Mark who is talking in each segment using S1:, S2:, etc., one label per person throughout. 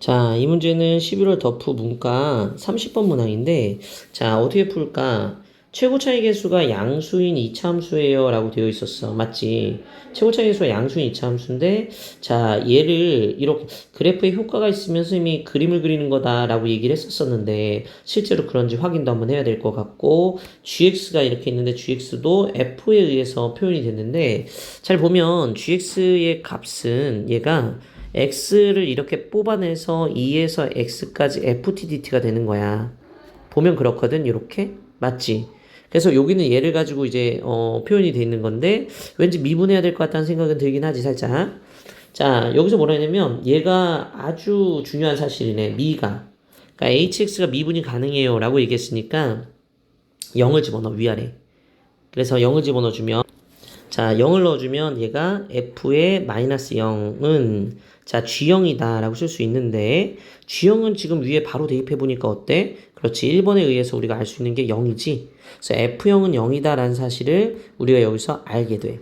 S1: 자, 이 문제는 11월 더프 문과 30번 문항인데, 자, 어떻게 풀까? 최고 차이 계수가 양수인 이차함수예요 라고 되어 있었어. 맞지? 최고 차이 계수가 양수인 이차함수인데, 자, 얘를 이렇게 그래프에 효과가 있으면 선생님이 그림을 그리는 거다 라고 얘기를 했었었는데, 실제로 그런지 확인도 한번 해야 될 것 같고, gx가 이렇게 있는데, gx도 f에 의해서 표현이 됐는데, 잘 보면 gx의 값은 얘가 x를 이렇게 뽑아내서 2에서 x까지 ftdt가 되는 거야. 보면 그렇거든, 이렇게. 맞지? 그래서 여기는 얘를 가지고 이제 어, 표현이 돼 있는 건데 왠지 미분해야 될 것 같다는 생각은 들긴 하지 살짝. 자 여기서 뭐라 했냐면 얘가 아주 중요한 사실이네 미가. 그러니까 hx가 미분이 가능해요라고 얘기했으니까 0을 집어넣어 위아래. 그래서 0을 집어넣어 주면 자 0을 넣어주면 얘가 f의 마이너스 0은 자 G형이다 라고 쓸 수 있는데 G형은 지금 위에 바로 대입해 보니까 어때? 그렇지. 1번에 의해서 우리가 알 수 있는 게 0이지. 그래서 F형은 0이다 라는 사실을 우리가 여기서 알게 돼.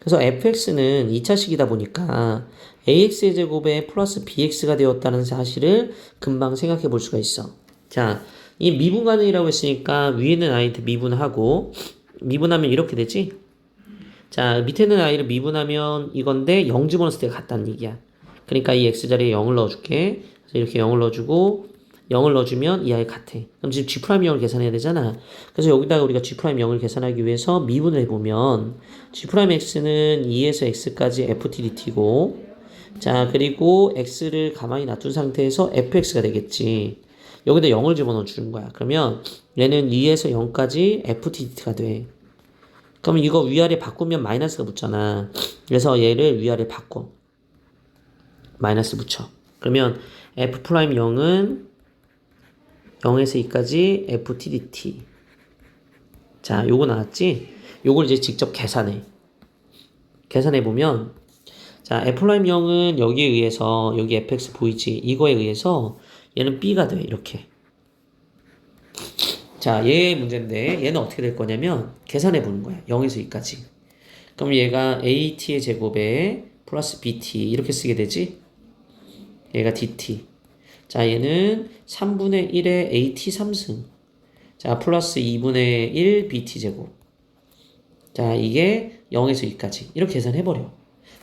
S1: 그래서 fx는 2차식이다 보니까 ax의 제곱에 플러스 bx가 되었다는 사실을 금방 생각해 볼 수가 있어. 자 이 미분 가능이라고 했으니까 위에는 아이한테 미분하고 미분하면 이렇게 되지 자, 밑에 있는 아이를 미분하면 이건데 0 집어넣었을 때 같다는 얘기야. 그러니까 이 x자리에 0을 넣어줄게. 그래서 이렇게 0을 넣어주고 0을 넣어주면 이 아이 같아. 그럼 지금 g'0을 계산해야 되잖아. 그래서 여기다가 우리가 g'0을 계산하기 위해서 미분을 해보면 g'x는 2에서 x까지 ftdt고 자, 그리고 x를 가만히 놔둔 상태에서 fx가 되겠지. 여기다 0을 집어넣어 주는 거야. 그러면 얘는 2에서 0까지 ftdt가 돼. 그럼 이거 위아래 바꾸면 마이너스가 붙잖아. 그래서 얘를 위아래 바꿔. 마이너스 붙여. 그러면 f 프라임 0은 0에서 2까지 ftdt. 자, 요거 나왔지? 요걸 이제 직접 계산해. 계산해 보면 자, f 프라임 0은 여기에 의해서 여기 fx 보이지? 이거에 의해서 얘는 b가 돼. 이렇게. 자, 얘 문제인데 얘는 어떻게 될 거냐면 계산해 보는 거야. 0에서 2까지. 그럼 얘가 at의 제곱에 플러스 bt 이렇게 쓰게 되지? 얘가 dt. 자, 얘는 3분의 1의 at 3승. 자, 플러스 2분의 1 bt 제곱. 자, 이게 0에서 2까지. 이렇게 계산해 버려.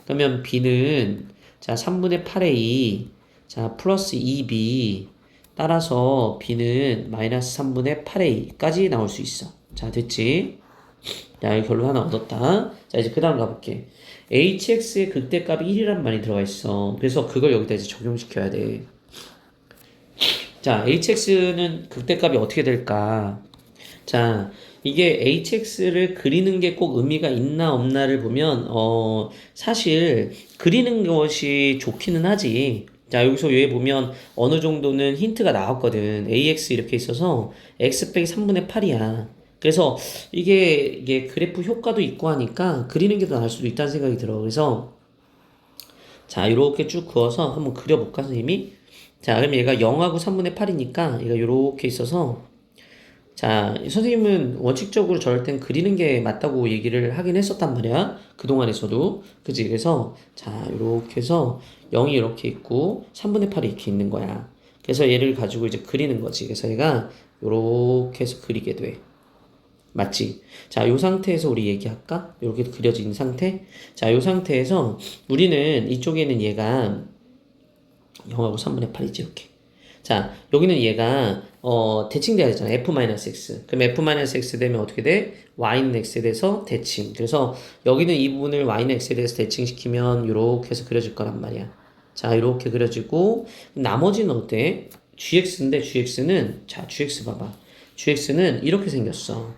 S1: 그러면 b는 자, 3분의 8의 2. 자, 플러스 2b 따라서 b는 마이너스 3분의 8a 까지 나올 수 있어. 자, 됐지? 자, 이 결론 하나 얻었다. 자, 이제 그 다음 가볼게. hx의 극대값이 1이란 말이 들어가 있어. 그래서 그걸 여기다 이제 적용시켜야 돼. 자, hx는 극대값이 어떻게 될까? 자, 이게 hx를 그리는 게 꼭 의미가 있나 없나를 보면, 어, 사실 그리는 것이 좋기는 하지. 자, 여기서 여기 보면 어느 정도는 힌트가 나왔거든. AX 이렇게 있어서 X 빼기 3분의 8이야. 그래서 이게, 이게 그래프 효과도 있고 하니까 그리는 게 더 나을 수도 있다는 생각이 들어. 그래서 자, 이렇게 쭉 그어서 한번 그려볼까, 선생님이? 자, 그럼 얘가 0하고 3분의 8이니까 얘가 이렇게 있어서 자, 선생님은 원칙적으로 저럴 땐 그리는 게 맞다고 얘기를 하긴 했었단 말이야. 그동안에서도. 그지? 그래서, 자, 이렇게 해서 0이 이렇게 있고 3분의 8이 이렇게 있는 거야. 그래서 얘를 가지고 이제 그리는 거지. 그래서 얘가 이렇게 해서 그리게 돼. 맞지? 자, 요 상태에서 우리 얘기할까? 이렇게 그려진 상태? 자, 요 상태에서 우리는 이쪽에는 얘가 0하고 3분의 8이지, 이렇게. 자, 여기는 얘가 어, 대칭돼야 되잖아. f-x. 그럼 f-x 되면 어떻게 돼? y는 x에 대해서 대칭. 그래서 여기는 이 부분을 y는 x에 대해서 대칭시키면 이렇게 해서 그려질 거란 말이야. 자, 이렇게 그려지고 나머지는 어때? gx인데 gx는 자, gx 봐봐. gx는 이렇게 생겼어.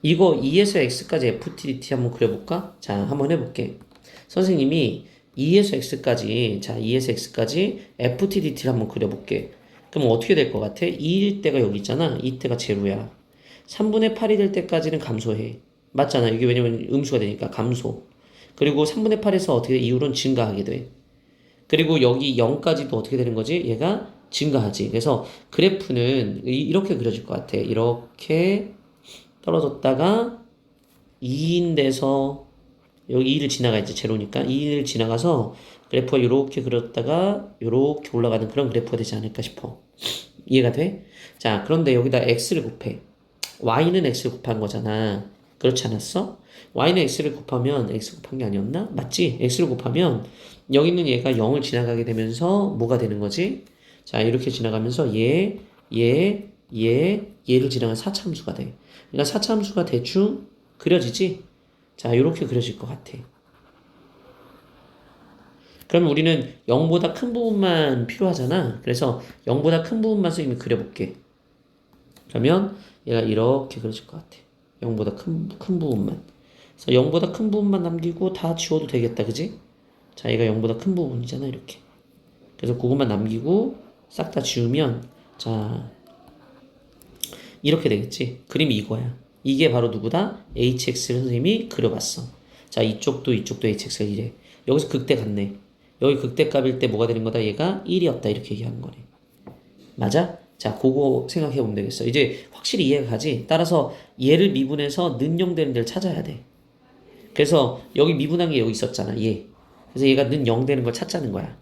S1: 이거 2에서 x까지 ftdt 한번 그려볼까? 자, 한번 해볼게. 선생님이 2에서 x까지 자 2에서 x까지 ftdt를 한번 그려볼게. 그럼 어떻게 될 것 같아? 2일 때가 여기 있잖아. 이때가 제로야. 3분의 8이 될 때까지는 감소해. 맞잖아. 이게 왜냐면 음수가 되니까 감소. 그리고 3분의 8에서 어떻게 돼? 이후로는 증가하게 돼. 그리고 여기 0까지도 어떻게 되는 거지? 얘가 증가하지. 그래서 그래프는 이렇게 그려질 것 같아. 이렇게 떨어졌다가 2인 돼서 여기 2를 지나가 이제 제로니까 2를 지나가서 그래프가 이렇게 그렸다가 이렇게 올라가는 그런 그래프가 되지 않을까 싶어. 이해가 돼? 자, 그런데 여기다 x를 곱해. y는 x를 곱한 거잖아. 그렇지 않았어? y는 x를 곱하면 x 곱한 게 아니었나? 맞지? x를 곱하면 여기 있는 얘가 0을 지나가게 되면서 뭐가 되는 거지? 자, 이렇게 지나가면서 얘, 얘, 얘, 얘를 지나간 4차함수가 돼. 그러니까 4차함수가 대충 그려지지? 자, 이렇게 그려질 것 같아. 그럼 우리는 0보다 큰 부분만 필요하잖아. 그래서 0보다 큰 부분만 선생님이 그려볼게. 그러면 얘가 이렇게 그려질 것 같아. 0보다 큰, 큰 부분만. 그래서 0보다 큰 부분만 남기고 다 지워도 되겠다. 그지? 자, 얘가 0보다 큰 부분이잖아. 이렇게. 그래서 그것만 남기고 싹 다 지우면 자, 이렇게 되겠지. 그림이 이거야. 이게 바로 누구다? hx를 선생님이 그려봤어. 자, 이쪽도 이쪽도 hx가 이래. 여기서 극대 같네. 여기 극대값일 때 뭐가 되는 거다? 얘가 1이었다. 이렇게 얘기하는 거네. 맞아? 자, 그거 생각해 보면 되겠어. 이제 확실히 이해가 가지? 따라서 얘를 미분해서 는영되는 데를 찾아야 돼. 그래서 여기 미분한 게 여기 있었잖아. 얘. 그래서 얘가 는0 되는 걸 찾자는 거야.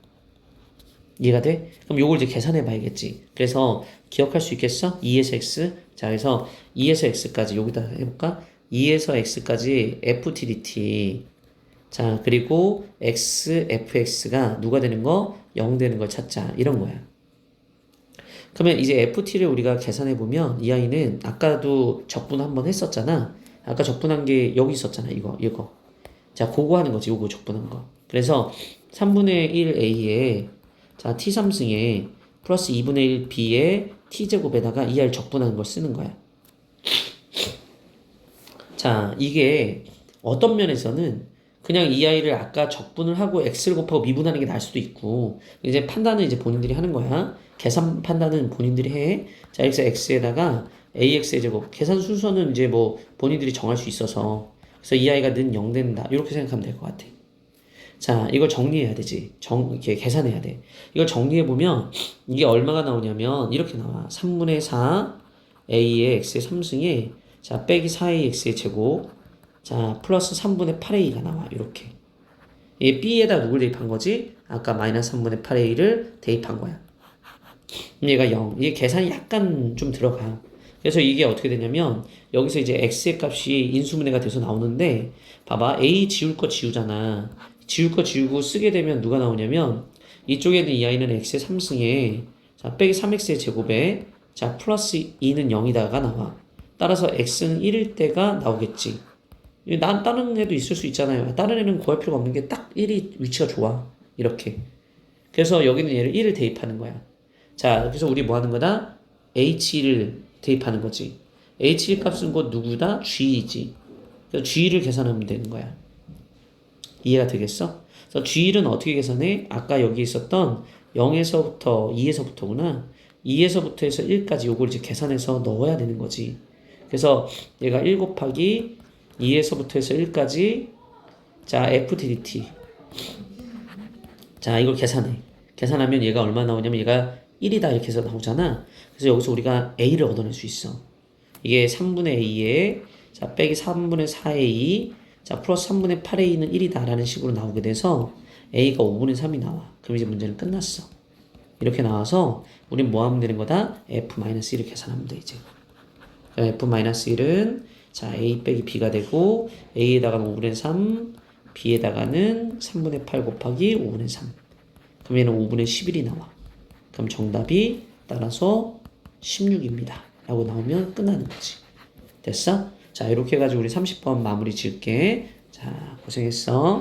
S1: 이해가 돼? 그럼 요걸 이제 계산해 봐야겠지. 그래서 기억할 수 있겠어? 2에서 x. 자, 그래서 2에서 x까지 여기다 해볼까? 2에서 x까지 ftdt. 자, 그리고 x, fx가 누가 되는 거? 0 되는 걸 찾자. 이런 거야. 그러면 이제 ft를 우리가 계산해 보면 이 아이는 아까도 적분 한번 했었잖아. 아까 적분한 게 여기 있었잖아. 이거, 이거. 자, 그거 하는 거지. 요거 적분한 거. 그래서 3분의 1a에 자, t3승에 플러스 2분의 1 b에 t제곱에다가 2r 적분하는 걸 쓰는 거야. 자, 이게 어떤 면에서는 그냥 이 아이를 아까 적분을 하고 x를 곱하고 미분하는 게 나을 수도 있고 이제 판단은 이제 본인들이 하는 거야. 계산 판단은 본인들이 해. 자, 여기서 x에다가 ax의 제곱. 계산 순서는 이제 뭐 본인들이 정할 수 있어서 그래서 이 아이가 는 0 된다. 이렇게 생각하면 될 것 같아. 자, 이걸 정리해야 되지. 정, 이렇게 계산해야 돼. 이걸 정리해 보면 이게 얼마가 나오냐면 이렇게 나와. 3분의 4 a의 x의 3승에 자, 빼기 4a x의 제곱. 자, 플러스 3분의 8a가 나와. 이렇게. 이 b에다 누굴 대입한 거지? 아까 마이너스 3분의 8a를 대입한 거야. 얘가 0. 이게 계산이 약간 좀 들어가. 그래서 이게 어떻게 되냐면 여기서 이제 x의 값이 인수분해가 돼서 나오는데 봐봐 a 지울 거 지우잖아. 지울 거 지우고 쓰게 되면 누가 나오냐면 이쪽에는 이 아이는 x의 3승에 자 빼기 3x의 제곱에 자 플러스 2는 0이다가 나와. 따라서 x는 1일 때가 나오겠지. 난 다른 애도 있을 수 있잖아요. 다른 애는 구할 필요가 없는 게 딱 1이 위치가 좋아. 이렇게. 그래서 여기는 얘를 1을 대입하는 거야. 자, 그래서 우리 뭐 하는 거다? h를 대입하는 거지. h 값은 곧 누구다? g이지. 그래서 g를 계산하면 되는 거야. 이해가 되겠어? 그래서 g는 어떻게 계산해? 아까 여기 있었던 0에서부터 2에서부터구나. 2에서부터 해서 1까지 요걸 이제 계산해서 넣어야 되는 거지. 그래서 얘가 1 곱하기 2에서부터 해서 1까지 자 FTDT 자 이걸 계산해. 계산하면 얘가 얼마 나오냐면 얘가 1이다 이렇게 해서 나오잖아. 그래서 여기서 우리가 A를 얻어낼 수 있어. 이게 3분의 A에 자 빼기 3분의 4A 자 플러스 3분의 8A는 1이다 라는 식으로 나오게 돼서 A가 5분의 3이 나와. 그럼 이제 문제는 끝났어. 이렇게 나와서 우린 뭐 하면 되는 거다? F-1을 계산하면 돼 이제. F-1은 자 A 빼기 B가 되고 A에다가는 5분의 3 B에다가는 3분의 8 곱하기 5분의 3 그럼 얘는 5분의 11이 나와. 그럼 정답이 따라서 16입니다. 라고 나오면 끝나는 거지. 됐어? 자, 이렇게 해가지고 우리 30번 마무리 지을게. 자, 고생했어.